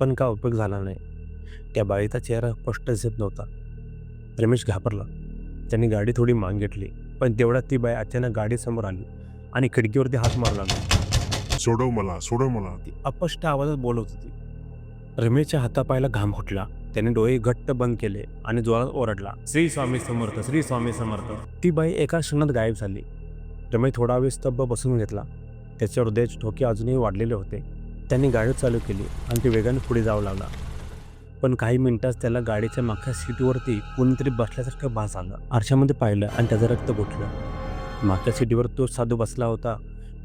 पण का उपयोग झाला नाही. त्या बाईचा चेहरा स्पष्ट दिसत नव्हता. रमेश घाबरला. त्यांनी गाडी थोडी मागे घेतली पण तेवढ्यात ती बाई अचानक गाडीसमोर आली आणि खिडकीवरती हात मारू लागली. सोडव मला सोडव मला. ती अपष्ट आवाजात बोलत होती. रमेशच्या हातापायला घाम फुटला. त्याने डोळे घट्ट बंद केले आणि जोरात ओरडला श्री स्वामी समर्थ श्री स्वामी समर्थ. ती बाई एका क्षणात गायब झाली. रमेश थोडा वेळ स्तब्ध बसून घेतला. त्याच्या हृदयाचे ठोके अजूनही वाढलेले होते. त्यांनी गाडी चालू केली आणि ती वेगाने पुढे जाऊ लागला. पण काही मिनिटात त्याला गाडीच्या मागच्या सीटवरती कोणीतरी बसल्यासारखं भास आला. आरशामध्ये पाहिलं आणि त्याचं रक्त घुटलं. मागच्या सीटीवर तो साधू बसला होता.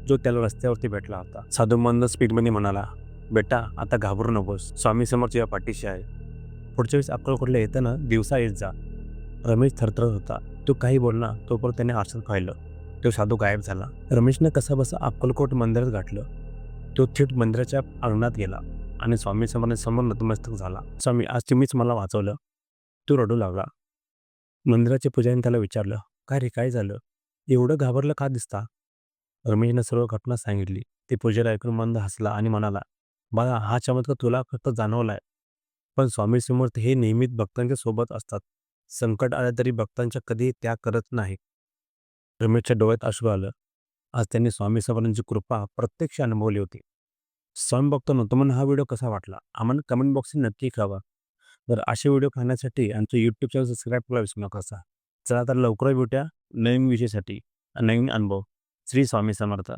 जो त्याला रस्त्यावरती भेटला होता. साधू मंद स्पीडमध्ये म्हणाला बेटा आता घाबरू नकोस. स्वामी समोर तुझ्या पाठीशी आहे. पुढच्या वेळेस अक्कलकोटला येताना दिवसा येत जा. रमेश थरथरत होता. तो काही बोलला तोपर्यंत त्याने आरशात पाहिलं. तो साधू गायब झाला. रमेशनं कसा बसा अक्कलकोट मंदिरात गाठलं. तो थेट मंदिराच्या अंगणात गेला आणि स्वामी समोर नतमस्तक झाला. स्वामी आज तुम्हीच मला वाचवलं. तो रडू लागला. मंदिराच्या पुजारीने त्याला विचारलं काय रे काय झालं? एवढं घाबरलं का दिसता? रमेशनं सर्व घटना सांगितली. ते पुजारी ऐकून मंद हसला आणि म्हणाला बाळा हा चमत्कार तुला फक्त जाणवलाय. पण स्वामी समर्थ हे नेहमीच भक्तांच्या सोबत असतात. संकट आलं तरी भक्तांच्या कधीही त्याग करत नाही. रमेशच्या डोळ्यात अश्रू आलं. आज त्यांनी स्वामी समर्थांची कृपा प्रत्यक्ष अनुभवली होती. स्वामी भक्तांनो तुम्हाला हा व्हिडिओ कसा वाटला? आम्हाला कमेंट बॉक्समध्ये नक्की कळवा. तर असे व्हिडिओ पाहण्यासाठी आमचं यूट्यूब चॅनल सबस्क्राईब करायला विसरू नका चला तर लवकर भेटूया नवीन विषयासाठी नवीन अनुभव. श्री स्वामी समर्थ.